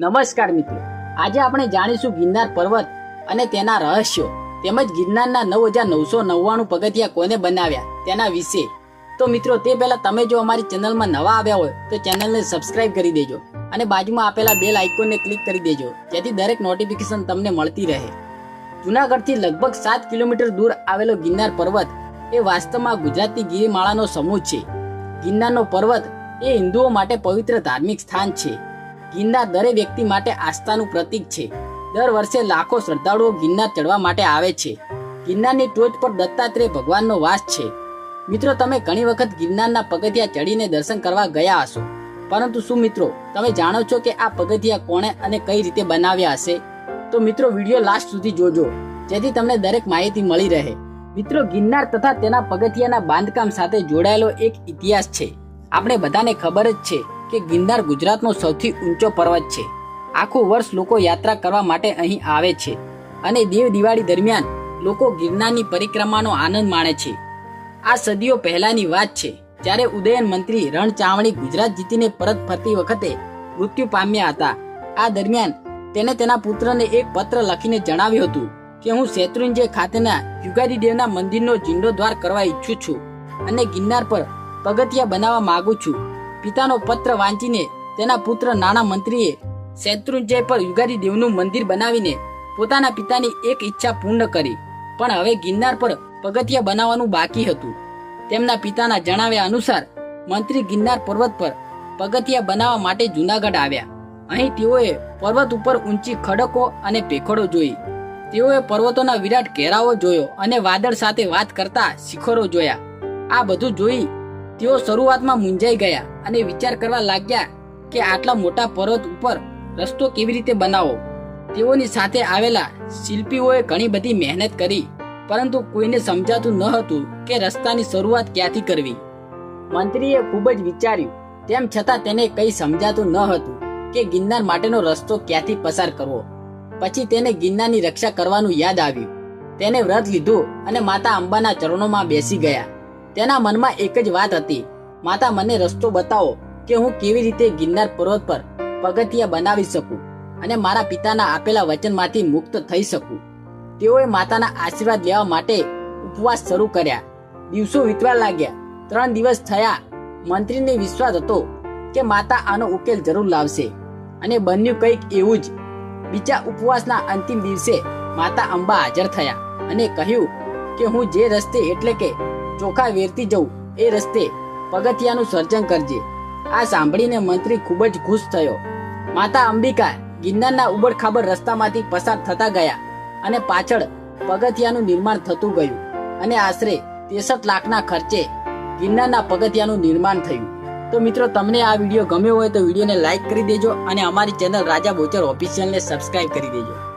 નમસ્કાર મિત્રો. આજે આપણે જાણીશું ગિરનાર પર્વત અને તેના રહસ્યો તેમજ ગિરનારના નવ હજાર નવસો નવ્વાણું પગથિયા કોને બનાવ્યા તેના વિશે. તો મિત્રો, તે પહેલા તમે જો અમારી ચેનલમાં નવા આવ્યા હોય, તો ચેનલને સબસ્ક્રાઇબ કરી દેજો અને બાજુમાં આપેલા બેલ આઇકોનને ક્લિક કરી દેજો, જેથી દરેક નોટિફિકેશન તમને મળતી રહે. જુનાગઢથી લગભગ સાત કિલોમીટર દૂર આવેલો ગિરનાર પર્વત એ વાસ્તવમાં ગુજરાતની ગિરિમાળાનો સમૂહ છે. ગિરનારનો પર્વત એ હિન્દુઓ માટે પવિત્ર ધાર્મિક સ્થાન છે. ગિરનાર દરેક વ્યક્તિ માટે આસ્થાનું પ્રતીક છે. દર વર્ષે લાખો શ્રદ્ધાળુઓ ગિરનાર ચડવા માટે આવે છે. ગિરનારની ટોચ પર દત્તાત્રેય ભગવાનનો વાસ છે. મિત્રો, તમે ઘણી વખત ગિરનારના પગથિયા ચડીને દર્શન કરવા ગયા હશો. પરંતુ શું મિત્રો, તમે જાણો છો કે આ પગથિયા કોણે અને કઈ રીતે બનાવ્યા હશે? તો મિત્રો, વીડિયો લાસ્ટ સુધી જોજો. જેથી તમને દરેક માહિતી મળી રહે. મિત્રો, ગિરનાર તથા તેના પગથિયાના બાંધકામ સાથે જોડાયેલો એક ઇતિહાસ છે. આપણે બધાને ખબર જ છે કે ગિરનાર ગુજરાતનો સૌથી ઊંચો પર્વત છે. આખું વર્ષ લોકો યાત્રા કરવા માટે અહીં આવે છે અને દેવ દિવાળી દરમિયાન લોકો ગિરનારની પરિક્રમાનો આનંદ માણે છે. આ સદીઓ પહેલાની વાત છે, જ્યારે ઉદયન મંત્રી રણ ચાવણી ગુજરાત જીતીને પરત ફરતી વખતે મૃત્યુ પામ્યા હતા. આ દરમિયાન તેને તેના પુત્રને એક પત્ર લખીને જણાવ્યું હતું કે, હું શેત્રુંજય ખાતેના યુગાદી દેવના મંદિરનો જીર્ણોદ્ધાર કરવા ઈચ્છું છું અને ગિરનાર પર પગથિયા બનાવવા માંગુ છું. પિતાનો પત્ર વાંચીને તેના પુત્ર નાણા મંત્રીએ શેત્રુંજય પર યુગાદી દેવનું મંદિર બનાવીને પોતાના પિતાની એક ઈચ્છા પૂર્ણ કરી. પણ હવે ગિરનાર પર પગથિયા બનાવવાનું બાકી હતું. તેમના પિતાના જણાવ્યા અનુસાર મંત્રી ગિરનાર પર્વત પર પગથિયા બનાવવા માટે જુનાગઢ આવ્યા. અહીં તેઓએ પર્વત ઉપર ઊંચી ખડકો અને ભેખડો જોઈ. તેઓએ પર્વતોના વિરાટ ઘેરાવો જોયો અને વાદળ સાથે વાત કરતા શિખરો જોયા. આ બધું જોઈ તેઓ શરૂઆતમાં મૂંઝાઈ ગયા અને વિચાર કરવા લાગ્યા કે આટલા મોટા પર્વત ઉપર રસ્તો કેવી રીતે બનાવો. તેઓની સાથે આવેલા શિલ્પીઓએ ઘણી બધી મહેનત કરી, પરંતુ કોઈને સમજાતું ન હતું કે રસ્તાની શરૂઆત ક્યાંથી કરવી. મંત્રીએ ખૂબ જ વિચાર્યું, તેમ છતાં તેને કંઈ સમજાતું ન હતું કે ગિરનાર માટેનો રસ્તો ક્યાંથી પસાર કરવો. પછી તેને ગિરનારની રક્ષા કરવાનું યાદ આવ્યું. તેને વ્રત લીધું અને માતા અંબાના ચરણોમાં બેસી ગયા. તેના મનમાં એક જ વાત હતી. માતા, મને રસ્તો બતાવો કે હું કેવી રીતે ગિરનાર પર્વત પર પગથિયા બનાવી શકું અને મારા પિતાના આપેલા વચનમાંથી મુક્ત થઈ શકું. તેઓએ માતાના આશીર્વાદ લેવા માટે ઉપવાસ શરૂ કર્યા. દિવસો વીતવા લાગ્યા. ત્રણ દિવસ થયા. મંત્રીને વિશ્વાસ હતો કે માતા આનો ઉકેલ જરૂર લાવશે અને બન્યું કંઈક એવું જ. બીજા ઉપવાસના અંતિમ દિવસે માતા અંબા હાજર થયા અને કહ્યું કે હું જે રસ્તે એટલે કે ચોખા વેરતી જવું. એ રસ્તે પગથિયાનું સર્જન કરજે. આ સાંભળીને મંત્રી ખૂબ જ ખુશ થયો. માતા અંબિકા ગિરનારના ઉબડખાબડ રસ્તામાંથી પસાર થતા ગયા અને પાછળ પગથિયાનું નિર્માણ થતું ગયું અને આશરે ત્રેસઠ લાખના ખર્ચે ગિરનારના પગથિયાનું નિર્માણ થયું. તો મિત્રો, તમને આ વીડિયો ગમ્યો હોય તો વિડીયોને લાઇક કરી દેજો અને અમારી ચેનલ રાજા બોચર ઓફિશિયલને સબસ્ક્રાઇબ કરી દેજો.